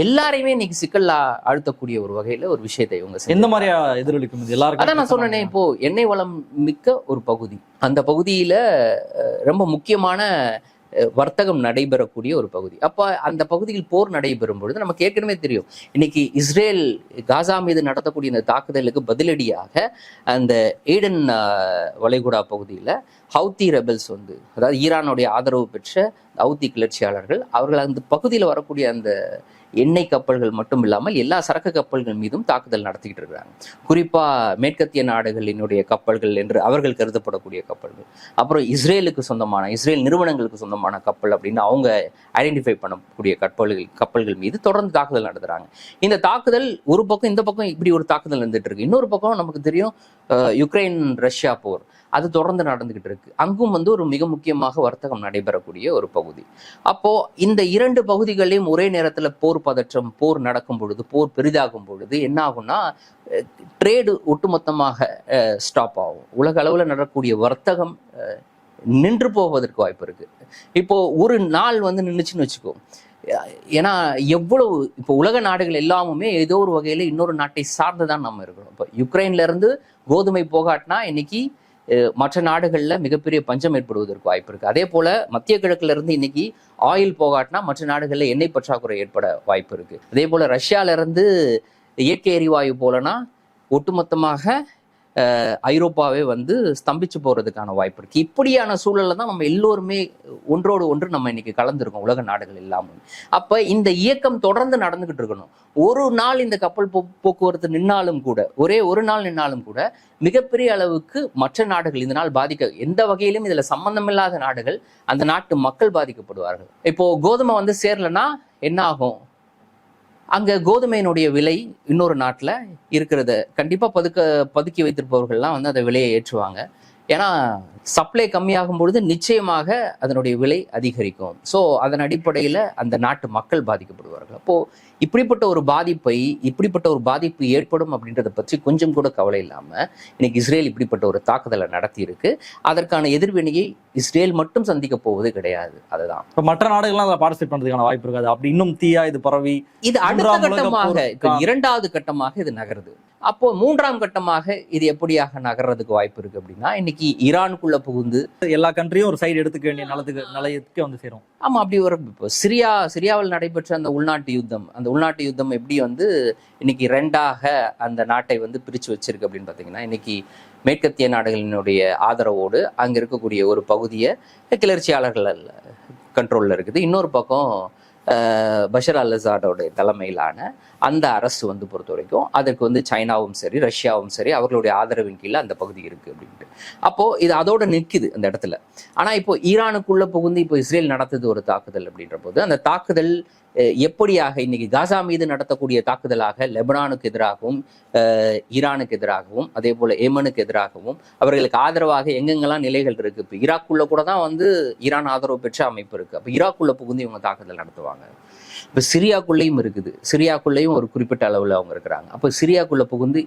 எல்லாரையுமே இன்னைக்கு சிக்கல்ல அழுத்தக்கூடிய ஒரு வகையில ஒரு விஷயத்தை இவங்க எந்த. மாதிரியா எதிரொலிக்கும் எல்லாருக்கும் அதான் நான் சொன்னேனே இப்போ எண்ணெய் வளம் மிக்க ஒரு பகுதி. அந்த பகுதியில ரொம்ப முக்கியமான வர்த்தகம் நடைபெறக்கூடிய ஒரு பகுதி. அப்போ அந்த பகுதியில் போர் நடைபெறும் பொழுது நமக்கு ஏற்கனவே தெரியும். இன்னைக்கு இஸ்ரேல் காசா மீது நடத்தக்கூடிய இந்த தாக்குதலுக்கு பதிலடியாக அந்த ஏடன் வளைகுடா பகுதியில் ஹவுத்தி ரெபல்ஸ் வந்து அதாவது ஈரானுடைய ஆதரவு பெற்ற ஹவுத்தி கிளர்ச்சியாளர்கள் அவர்கள் அந்த பகுதியில் வரக்கூடிய அந்த எண்ணெய் கப்பல்கள் மட்டும் இல்லாமல் எல்லா சரக்கு கப்பல்கள் மீதும் தாக்குதல் நடத்திக்கிட்டு இருக்கிறாங்க. குறிப்பாக மேற்கத்திய நாடுகளினுடைய கப்பல்கள் என்று அவர்கள் கருதப்படக்கூடிய கப்பல்கள். அப்புறம் இஸ்ரேலுக்கு சொந்தமான இஸ்ரேல் நிறுவனங்களுக்கு சொந்தமான கப்பல் அப்படின்னு அவங்க ஐடென்டிஃபை பண்ணக்கூடிய கப்பல்கள் கப்பல்கள் மீது தொடர்ந்து தாக்குதல் நடத்துகிறாங்க இந்த தாக்குதல் ஒரு பக்கம் இந்த பக்கம் இப்படி ஒரு தாக்குதல் நடந்துட்டு இருக்கு. இன்னொரு பக்கம் நமக்கு தெரியும் யுக்ரைன் ரஷ்யா போர். அது தொடர்ந்து நடந்துகிட்டு இருக்கு. அங்கும் வந்து ஒரு மிக முக்கியமாக வர்த்தகம் நடைபெறக்கூடிய ஒரு பகுதி. அப்போ இந்த இரண்டு பகுதிகளையும் ஒரே நேரத்தில் போர் பதற்றம் போர் நடக்கும் பொழுது போர் பெரிதாகும் பொழுது என்ன ஆகும்னா ட்ரேடு ஒட்டுமொத்தமாக ஸ்டாப் ஆகும். உலக அளவில் நடக்கக்கூடிய வர்த்தகம் நின்று போவதற்கு வாய்ப்பு இருக்கு. இப்போ ஒரு நாள் வந்து நின்றுச்சுன்னு வச்சுக்கோ. ஏன்னா எவ்வளவு இப்போ உலக நாடுகள் எல்லாமுமே ஏதோ ஒரு வகையில் இன்னொரு நாட்டை சார்ந்து தான் நம்ம இருக்கிறோம். இப்போ யுக்ரைன்லேருந்து கோதுமை போகாட்டினா இன்னைக்கு மற்ற நாடுகளில் மிகப்பெரிய பஞ்சம் ஏற்படுவதற்கு வாய்ப்பு இருக்குது அதே போல் மத்திய கிழக்குலேருந்து இன்னைக்கு ஆயில் போகாட்டினா மற்ற நாடுகளில் எண்ணெய் பற்றாக்குறை ஏற்பட வாய்ப்பு இருக்குது அதே போல் ரஷ்யால இருந்து இயற்கை எரிவாயு போலனா ஒட்டுமொத்தமாக ஐரோப்பாவே வந்து ஸ்தம்பிச்சு போகிறதுக்கான வாய்ப்பு இருக்கு. இப்படியான சூழலில் தான் நம்ம எல்லோருமே ஒன்றோடு ஒன்று நம்ம இன்னைக்கு கலந்துருக்கோம் உலக நாடுகள் இல்லாமல். அப்போ இந்த இயக்கம் தொடர்ந்து நடந்துகிட்டு இருக்கணும். ஒரு நாள் இந்த கப்பல் போ போக்குவரத்து நின்னாலும் கூட ஒரே ஒரு நாள் நின்னாலும் கூட மிகப்பெரிய அளவுக்கு மற்ற நாடுகள் இந்த நாள் பாதிக்க எந்த வகையிலும் இதில் சம்பந்தமில்லாத நாடுகள் அந்த நாட்டு மக்கள் பாதிக்கப்படுவார்கள். இப்போ கோதுமை வந்து சேரலன்னா என்ன ஆகும்? அங்கே கோதுமையினுடைய விலை இன்னொரு நாட்டில் இருக்கிறத கண்டிப்பாக பதுக்க பதுக்கி வைத்திருப்பவர்கள்லாம் வந்து அந்த விலையை ஏற்றுவாங்க. ஏன்னா சப்ளை கம்மியாகும் பொழுது நிச்சயமாக அதனுடைய விலை அதிகரிக்கும். ஸோ அதன் அடிப்படையில் அந்த நாட்டு மக்கள் பாதிக்கப்படுவார்கள். அப்போ இப்படிப்பட்ட ஒரு பாதிப்பை இப்படிப்பட்ட ஒரு பாதிப்பு ஏற்படும் அப்படின்றத பற்றி கொஞ்சம் கூட கவலை இல்லாம இன்னைக்கு இஸ்ரேல் இப்படிப்பட்ட ஒரு தாக்குதலை நடத்தி இருக்கு அதற்கான எதிர்வினையை இஸ்ரேல் மட்டும் சந்திக்க போவது கிடையாது. அதுதான். இப்ப மற்ற நாடுகள்லாம் அதை பார்ட்டிசிபேட் பண்றதுக்கான வாய்ப்பு இருக்காது. அப்படி இன்னும் தீயா இது பரவி இது அடுத்த கட்டமாக இரண்டாவது கட்டமாக இது நகருது. அப்போ மூன்றாம் கட்டமாக இது எப்படியாக நகர்றதுக்கு வாய்ப்பு இருக்கு அப்படின்னா இன்னைக்கு ஈரானுக்குள்ள புகுந்து எல்லா கண்ட்ரியும் ஒரு சைடு எடுத்துக்க வேண்டிய நிலத்துக்கு நிலையத்துக்கு வந்து சேரும். ஆமா அப்படி ஒரு இப்போ சிரியா சிரியாவில் நடைபெற்ற அந்த உள்நாட்டு யுத்தம் அந்த உள்நாட்டு யுத்தம் எப்படி வந்து இன்னைக்கு ரெண்டாக அந்த நாட்டை வந்து பிரிச்சு வச்சிருக்கு அப்படின்னு பார்த்தீங்கன்னா இன்னைக்கு மேற்கத்திய நாடுகளினுடைய ஆதரவோடு அங்க இருக்கக்கூடிய ஒரு பகுதியை கிளர்ச்சியாளர்கள் கண்ட்ரோல்ல இருக்குது. இன்னொரு பக்கம் பஷர் அல் அசாடோட தலைமையிலான அந்த அரசு வந்து பொறுத்த வரைக்கும் அதற்கு வந்து சைனாவும் சரி ரஷ்யாவும் சரி அவர்களுடைய ஆதரவின் கீழே அந்த பகுதி இருக்கு அப்படின்ட்டு. அப்போ இது அதோட நிற்குது அந்த இடத்துல. ஆனா இப்போ ஈரானுக்குள்ள புகுந்து இப்போ இஸ்ரேல் நடத்துது ஒரு தாக்குதல் அப்படின்ற போது அந்த தாக்குதல் எப்படியாக இன்னைக்கு காசா மீது நடத்தக்கூடிய தாக்குதலாக லெபனானுக்கு எதிராகவும் ஈரானுக்கு எதிராகவும் அதே போல ஏமனுக்கு எதிராகவும் அவர்களுக்கு ஆதரவாக எங்கெங்கெல்லாம் நிலைகள் இருக்கு? இப்போ ஈராக்குள்ள கூட தான் வந்து ஈரான் ஆதரவு பெற்ற அமைப்பு இருக்கு. அப்போ ஈராக்குள்ள புகுந்து இவங்க தாக்குதல் நடத்துவாங்க. இப்போ சிரியாக்குள்ளேயும் இருக்குது. சிரியாக்குள்ளேயும் ஒரு குறிப்பிட்ட அளவில் அவங்க இருக்கிறாங்க. அப்போ சிரியாக்குள்ளே புகுந்து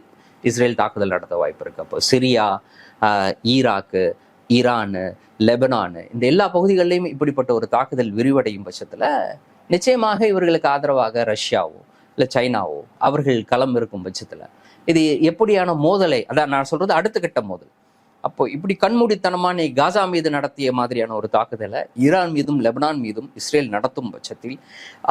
இஸ்ரேல் தாக்குதல் நடத்த வாய்ப்பு இருக்கு. அப்போ சிரியா ஆஹ், ஈராக்கு ஈரானு லெபனானு இந்த எல்லா பகுதிகளிலையும் இப்படிப்பட்ட ஒரு தாக்குதல் விரிவடையும் பட்சத்தில் நிச்சயமாக இவர்களுக்கு ஆதரவாக ரஷ்யாவோ இல்லை சைனாவோ அவர்கள் களம் இருக்கும் பட்சத்தில். இது எப்படியான மோதலை அதான் நான் சொல்றது அடுத்த கட்ட மோதல். அப்போ இப்படி கண்மூடித்தனமான காசா மீது நடத்திய மாதிரியான ஒரு தாக்குதலை ஈரான் மீதும் லெபனான் மீதும் இஸ்ரேல் நடத்தும் பட்சத்தில்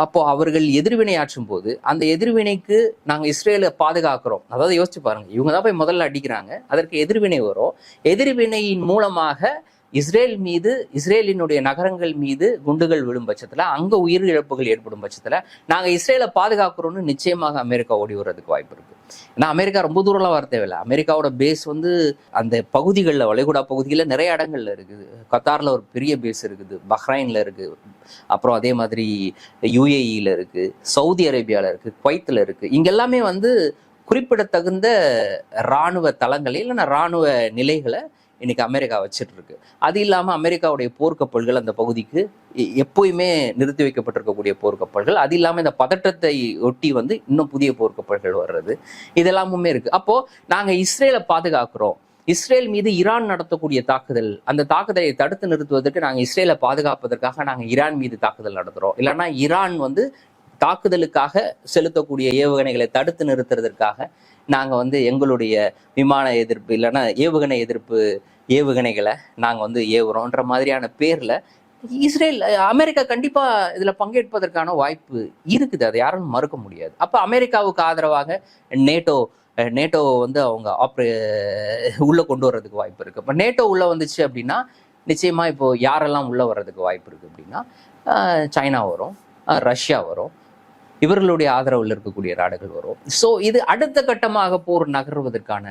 அப்போ அவர்கள் எதிர்வினை ஆற்றும் போது அந்த எதிர்வினைக்கு நாங்கள் இஸ்ரேலை பாதுகாக்கிறோம். அதாவது யோசிச்சு பாருங்க இவங்க தான் போய் முதல்ல அடிக்கிறாங்க அதற்கு எதிர்வினை வரும். எதிர்வினையின் மூலமாக இஸ்ரேல் மீது இஸ்ரேலினுடைய நகரங்கள் மீது குண்டுகள் விழும் பட்சத்தில் அங்கே உயிரிழப்புகள் ஏற்படும் பட்சத்தில் நாங்கள் இஸ்ரேலை பாதுகாக்கிறோம்னு நிச்சயமாக அமெரிக்கா ஓடி வர்றதுக்கு வாய்ப்பு இருக்கு. ஏன்னா அமெரிக்கா ரொம்ப தூரம்லாம் வர தேவையில்லை. அமெரிக்காவோட பேஸ் வந்து அந்த பகுதிகளில் வளைகுடா பகுதியில் நிறைய இடங்கள்ல இருக்குது. கத்தாரில் ஒரு பெரிய பேஸ் இருக்குது. பஹ்ரைனில் இருக்கு. அப்புறம் அதே மாதிரி யூஏஇயில் இருக்கு. சவுதி அரேபியாவில் இருக்கு. குவைத்தில் இருக்கு. இங்க எல்லாமே வந்து குறிப்பிடத்தகுந்த இராணுவ தளங்களை இல்லைன்னா இராணுவ நிலைகளை இன்னைக்கு அமெரிக்கா வச்சுட்டு இருக்கு அது இல்லாமல் அமெரிக்காவுடைய போர்க்கப்பல்கள் அந்த பகுதிக்கு எப்போயுமே நிறுத்தி வைக்கப்பட்டிருக்கக்கூடிய போர்க்கப்பல்கள். அது இல்லாமல் இந்த பதட்டத்தை ஒட்டி வந்து இன்னும் புதிய போர்க்கப்பல்கள் வர்றது. இதெல்லாமுமே இருக்கு. அப்போ நாங்கள் இஸ்ரேலை பாதுகாக்கிறோம். இஸ்ரேல் மீது ஈரான் நடத்தக்கூடிய தாக்குதல் அந்த தாக்குதலை தடுத்து நிறுத்துவதற்கு நாங்கள் இஸ்ரேலை பாதுகாப்பதற்காக நாங்கள் ஈரான் மீது தாக்குதல் நடத்துகிறோம் இல்லைன்னா ஈரான் வந்து தாக்குதலுக்காக செலுத்தக்கூடிய ஏவுகணைகளை தடுத்து நிறுத்துறதற்காக நாங்கள் வந்து எங்களுடைய விமான எதிர்ப்பு இல்லைன்னா ஏவுகணை எதிர்ப்பு ஏவுகணைகளை நாங்கள் வந்து ஏவுறோன்ற மாதிரியான பேரில் இஸ்ரேல் அமெரிக்கா கண்டிப்பாக இதில் பங்கேற்பதற்கான வாய்ப்பு இருக்குது. அதை யாரும் மறுக்க முடியாது. அப்போ அமெரிக்காவுக்கு ஆதரவாக நேட்டோ நேட்டோ வந்து அவங்க ஆப்ரே உள்ளே கொண்டு வர்றதுக்கு வாய்ப்பு இருக்குது இப்போ நேட்டோ உள்ளே வந்துச்சு அப்படின்னா நிச்சயமாக இப்போ யாரெல்லாம் உள்ளே வர்றதுக்கு வாய்ப்பு இருக்குது அப்படின்னா சைனா வரும் ரஷ்யா வரும். இவர்களுடைய ஆதரவில் இருக்கக்கூடிய நாடுகள் வரும். ஸோ இது அடுத்த கட்டமாக போர் நகர்வதற்கான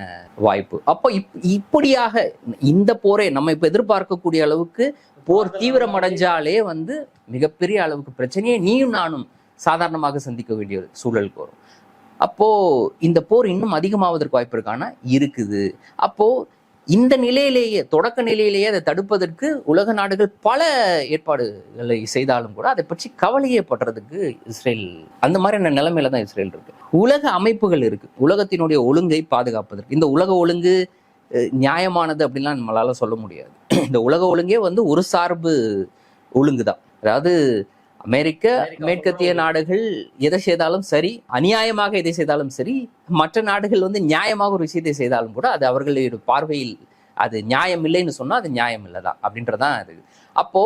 வாய்ப்பு. அப்போ இப் இப்படியாக இந்த போரே நம்ம இப்போ எதிர்பார்க்கக்கூடிய அளவுக்கு போர் தீவிரமடைஞ்சாலே வந்து மிகப்பெரிய அளவுக்கு பிரச்சனையை நீயும் நானும் சாதாரணமாக சந்திக்க வேண்டிய ஒரு சூழலுக்கு வரும். அப்போ இந்த போர் இன்னும் அதிகமாவதற்கு வாய்ப்பு இருக்கானா? இருக்குது. அப்போ இந்த நிலையிலேயே தொடக்க நிலையிலேயே அதை தடுப்பதற்கு உலக நாடுகள் பல ஏற்பாடுகளை செய்தாலும் கூட அதை பற்றி கவலையே படுறதுக்கு இஸ்ரேல் அந்த மாதிரியான நிலைமையில தான் இஸ்ரேல் இருக்கு. உலக அமைப்புகள் இருக்கு. உலகத்தினுடைய ஒழுங்கை பாதுகாப்பதற்கு. இந்த உலக ஒழுங்கு நியாயமானது அப்படின்லாம் நம்மளால சொல்ல முடியாது. இந்த உலக ஒழுங்கே வந்து ஒரு சார்பு ஒழுங்கு தான் அதாவது அமெரிக்க மேற்கத்திய நாடுகள் எதை செய்தாலும் சரி அநியாயமாக எதை செய்தாலும் சரி மற்ற நாடுகள் வந்து நியாயமாக ஒரு விஷயத்தை செய்தாலும் கூட அது அவர்களுடைய பார்வையில் அது நியாயம் இல்லைன்னு சொன்னா அது நியாயம் இல்லைதான் அப்படின்றதான் அது. அப்போ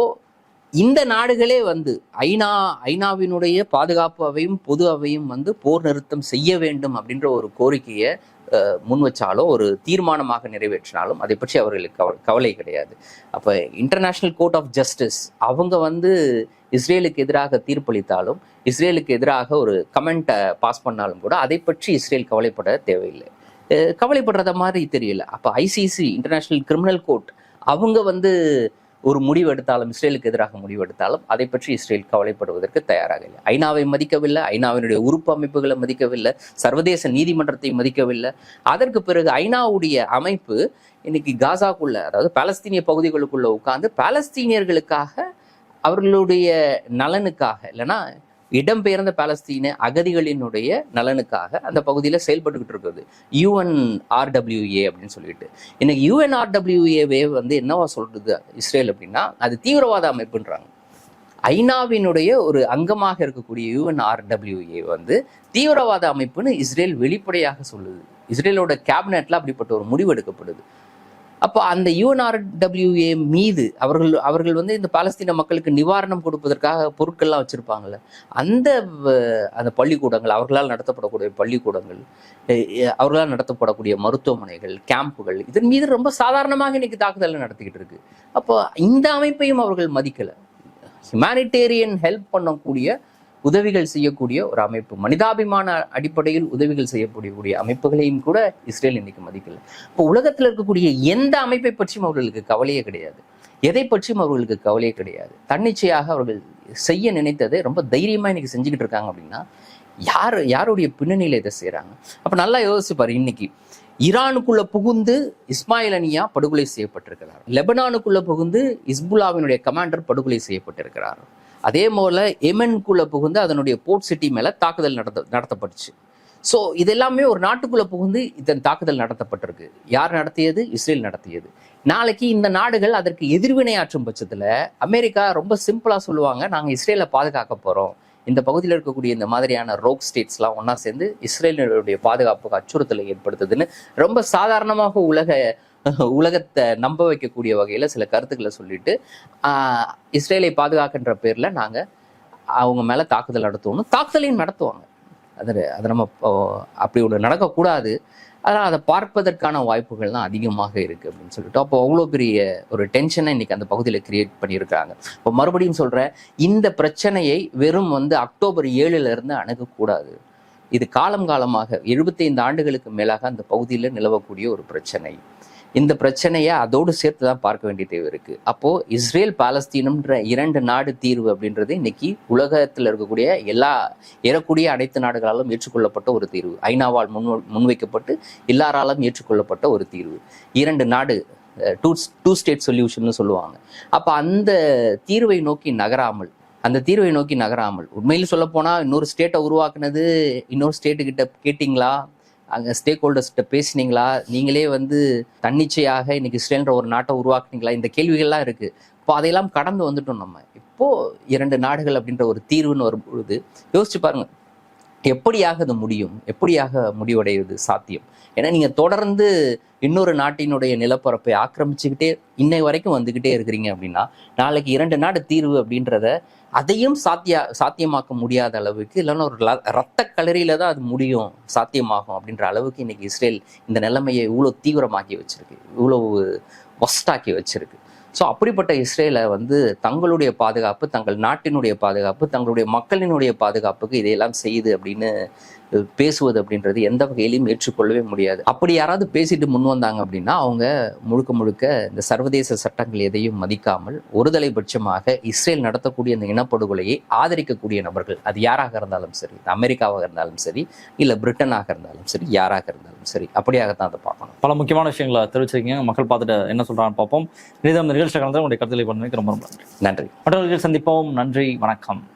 இந்த நாடுகளே வந்து ஐநா ஐநாவினுடைய பாதுகாப்பு அவையும் பொது அவையும் வந்து போர் நிறுத்தம் செய்ய வேண்டும் அப்படின்ற ஒரு கோரிக்கையை முன் வச்சாலும் ஒரு தீர்மானமாக நிறைவேற்றினாலும் அதை பற்றி அவர்களுக்கு கவ- கவலை கிடையாது. அப்போ இன்டர்நேஷ்னல் கோர்ட் ஆஃப் ஜஸ்டிஸ் அவங்க வந்து இஸ்ரேலுக்கு எதிராக தீர்ப்பளித்தாலும் இஸ்ரேலுக்கு எதிராக ஒரு கமெண்ட்டை பாஸ் பண்ணாலும் கூட அதை பற்றி இஸ்ரேல் கவலைப்பட தேவையில்லை. கவலைப்படுறத மாதிரி தெரியல. அப்போ ஐசிசி இன்டர்நேஷ்னல் கிரிமினல் கோர்ட் அவங்க வந்து ஒரு முடிவு எடுத்தாலும் இஸ்ரேலுக்கு எதிராக முடிவு எடுத்தாலும் அதை பற்றி இஸ்ரேல் கவலைப்படுவதற்கு தயாராக இல்லை. ஐநாவை மதிக்கவில்லை ஐநாவினுடைய உறுப்பு அமைப்புகளை மதிக்கவில்லை சர்வதேச நீதிமன்றத்தை மதிக்கவில்லை. அதற்கு பிறகு ஐநாவுடைய அமைப்பு இன்னைக்கு காசாக்குள்ள அதாவது பாலஸ்தீனிய பகுதிகளுக்குள்ள உட்கார்ந்து பாலஸ்தீனியர்களுக்காக அவர்களுடைய நலனுக்காக இல்லைன்னா இடம்பெயர்ந்த பாலஸ்தீன அகதிகளினுடைய நலனுக்காக அந்த பகுதியில் செயல்பட்டுக்கிட்டு இருக்குது யூஎன்ஆர்டபிள்யூஏ அப்படின்னு சொல்லிட்டு இன்னைக்கு யூஎன்ஆர்டபிள்யூஏவே வந்து என்னவா சொல்றது இஸ்ரேல் அப்படின்னா அது தீவிரவாத அமைப்புன்றாங்க. ஐநாவினுடைய ஒரு அங்கமாக இருக்கக்கூடிய யூஎன்ஆர்டபிள்யூஏ வந்து தீவிரவாத அமைப்புன்னு இஸ்ரேல் வெளிப்படையாக சொல்லுது. இஸ்ரேலோட கேபினெட்ல அப்படிப்பட்ட ஒரு முடிவு எடுக்கப்படுது. அப்போ அந்த யூஎன்ஆர்டபிள்யூஏ மீது அவர்கள் அவர்கள் வந்து இந்த பாலஸ்தீன மக்களுக்கு நிவாரணம் கொடுப்பதற்காக பொருட்கள்லாம் வச்சுருப்பாங்கள்ல அந்த அந்த பள்ளிக்கூடங்கள் அவர்களால் நடத்தப்படக்கூடிய பள்ளிக்கூடங்கள் அவர்களால் நடத்தப்படக்கூடிய மருத்துவமனைகள் கேம்புகள் இதன் மீது ரொம்ப சாதாரணமாக இன்னைக்கு தாக்குதல் நடத்திக்கிட்டு இருக்கு. அப்போ இந்த அமைப்பையும் அவர்கள் மதிக்கலை. ஹியூமானிட்டேரியன் ஹெல்ப் பண்ணக்கூடிய உதவிகள் செய்யக்கூடிய ஒரு அமைப்பு. மனிதாபிமான அடிப்படையில் உதவிகள் செய்யக்கூடிய அமைப்புகளையும் கூட இஸ்ரேல் இன்னைக்கு மதிக்கல. இப்போ உலகத்தில் இருக்கக்கூடிய எந்த அமைப்பை பற்றியும் அவர்களுக்கு கவலையே கிடையாது. எதை பற்றியும் அவர்களுக்கு கவலையே கிடையாது. தன்னிச்சையாக அவர்கள் செய்ய நினைத்ததை ரொம்ப தைரியமா இன்னைக்கு செஞ்சுக்கிட்டு இருக்காங்க அப்படின்னா யார் யாருடைய பின்னணியில இதை செய்றாங்க? அப்போ நல்லா யோசிப்பார் இன்னைக்கு. ஈரானுக்குள்ள புகுந்து இஸ்மாயில் அனியா படுகொலை செய்யப்பட்டிருக்கிறார். லெபனானுக்குள்ள புகுந்து இஸ்புல்லாவினுடைய கமாண்டர் படுகொலை செய்யப்பட்டிருக்கிறார். அதே போல எமனுக்குள்ள புகுந்து அதனுடைய போர்ட் சிட்டி மேல தாக்குதல் நடத்த நடத்தப்பட்டுச்சு. ஸோ இதெல்லாமே ஒரு நாட்டுக்குள்ள புகுந்து இதன் தாக்குதல் நடத்தப்பட்டிருக்கு. யார் நடத்தியது? இஸ்ரேல் நடத்தியது. நாளைக்கு இந்த நாடுகள் அதற்கு எதிர்வினையாற்றும் பட்சத்தில் அமெரிக்கா ரொம்ப சிம்பிளாக சொல்லுவாங்க நாங்கள் இஸ்ரேலை பாதுகாக்க போகிறோம் இந்த பகுதியில் இருக்கக்கூடிய இந்த மாதிரியான ரோக் ஸ்டேட்ஸ்லாம் ஒன்றா சேர்ந்து இஸ்ரேலுடைய பாதுகாப்புக்கு அச்சுறுத்தலை ஏற்படுத்துதுன்னு ரொம்ப சாதாரணமாக உலக உலகத்தை நம்ப வைக்கக்கூடிய வகையில் சில கருத்துக்களை சொல்லிட்டு இஸ்ரேலை பாதுகாக்கின்ற பேரில் நாங்கள் அவங்க மேலே தாக்குதல் நடத்துவோம்னு தாக்குதலையும் நடத்துவாங்க. அது அது நம்ம இப்போ அப்படி ஒன்று நடக்கக்கூடாது. அதனால் அதை பார்ப்பதற்கான வாய்ப்புகள் தான் அதிகமாக இருக்குது அப்படின்னு சொல்லிட்டு அப்போ அவ்வளோ பெரிய ஒரு டென்ஷனை இன்னைக்கு அந்த பகுதியில் கிரியேட் பண்ணியிருக்காங்க. இப்போ மறுபடியும் சொல்கிறேன் இந்த பிரச்சனையை வெறும் வந்து அக்டோபர் ஏழுலேருந்து அணுகக்கூடாது. இது காலம் காலமாக 75 ஆண்டுகளுக்கு மேலாக அந்த பகுதியில் நிலவக்கூடிய ஒரு பிரச்சனை. இந்த பிரச்சனையை அதோடு சேர்த்து தான் பார்க்க வேண்டிய தேவை இருக்குது அப்போது இஸ்ரேல் பாலஸ்தீனம்ன்ற இரண்டு நாடு தீர்வு அப்படின்றது இன்னைக்கு உலகத்தில் இருக்கக்கூடிய எல்லா ஏறக்கூடிய அனைத்து நாடுகளாலும் ஏற்றுக்கொள்ளப்பட்ட ஒரு தீர்வு. ஐநாவால் முன் முன்வைக்கப்பட்டு எல்லாராலும் ஏற்றுக்கொள்ளப்பட்ட ஒரு தீர்வு. இரண்டு நாடு டூ டூ ஸ்டேட் சொல்யூஷன் சொல்லுவாங்க. அப்போ அந்த தீர்வை நோக்கி நகராமல் அந்த தீர்வை நோக்கி நகராமல் உண்மையில் சொல்ல இன்னொரு ஸ்டேட்டை உருவாக்குனது இன்னொரு ஸ்டேட்டுக்கிட்ட கேட்டிங்களா? அங்க ஸ்டேக் ஹோல்டர்ஸ்கிட்ட பேசுனீங்களா? நீங்களே வந்து தன்னிச்சையாக இன்னைக்கு இஸ்ரேல்ன்ற ஒரு நாட்டை உருவாக்குனீங்களா? இந்த கேள்விகள்லாம் இருக்கு. இப்போ அதையெல்லாம் கடந்து வந்துட்டோம் நம்ம. இப்போ இரண்டு நாடுகள் அப்படின்ற ஒரு தீர்வுன்னு வரும்பொழுது யோசிச்சு பாருங்க. எப்படியாக அது முடியும்? எப்படியாக முடிவடைவது சாத்தியம்? ஏன்னா நீங்கள் தொடர்ந்து இன்னொரு நாட்டினுடைய நிலப்பரப்பை ஆக்கிரமிச்சுக்கிட்டே இன்னை வரைக்கும் வந்துக்கிட்டே இருக்கிறீங்க அப்படின்னா நாளைக்கு இரண்டு நாடு தீர்வு அப்படின்றத அதையும் சாத்தியா சாத்தியமாக்க முடியாத அளவுக்கு இல்லைன்னா ஒரு ரத்த கலரியில தான் அது முடியும் சாத்தியமாகும் அப்படின்ற அளவுக்கு இன்னைக்கு இஸ்ரேல் இந்த நிலைமையை இவ்வளோ தீவிரமாக்கி வச்சிருக்கு இவ்வளவு ஒஸ்டாக்கி வச்சிருக்கு. ஸோ அப்படிப்பட்ட இஸ்ரேலை வந்து தங்களுடைய பாதுகாப்பு தங்கள் நாட்டினுடைய பாதுகாப்பு தங்களுடைய மக்களினுடைய பாதுகாப்புக்கு இதையெல்லாம் செய்யுது அப்படின்னு பேசுவது அப்படின்றது எந்த வகையிலையும் ஏற்றுக்கொள்ளவே முடியாது. அப்படி யாராவது பேசிட்டு முன் வந்தாங்க அப்படின்னா அவங்க முழுக்க முழுக்க இந்த சர்வதேச சட்டங்கள் எதையும் மதிக்காமல் ஒருதலை பட்சமாக இஸ்ரேல் நடத்தக்கூடிய இந்த இனப்படுகொலையை ஆதரிக்கக்கூடிய நபர்கள் அது யாராக இருந்தாலும் சரி அமெரிக்காவாக இருந்தாலும் சரி இல்லை பிரிட்டனாக இருந்தாலும் சரி யாராக இருந்தாலும் சரி அப்படியாகத்தான் அதை பார்க்கணும். பல முக்கியமான விஷயங்களை தெரிவிச்சிருக்கீங்க. மக்கள் பார்த்துட்டு என்ன சொல்றாங்கன்னு பார்ப்போம். இந்த நிகழ்ச்சி கலந்து உங்களுடைய கருத்துக்களை பண்ணி ரொம்ப ரொம்ப நன்றி. நன்றி. மற்றவர்கள் சந்திப்போம். நன்றி. வணக்கம்.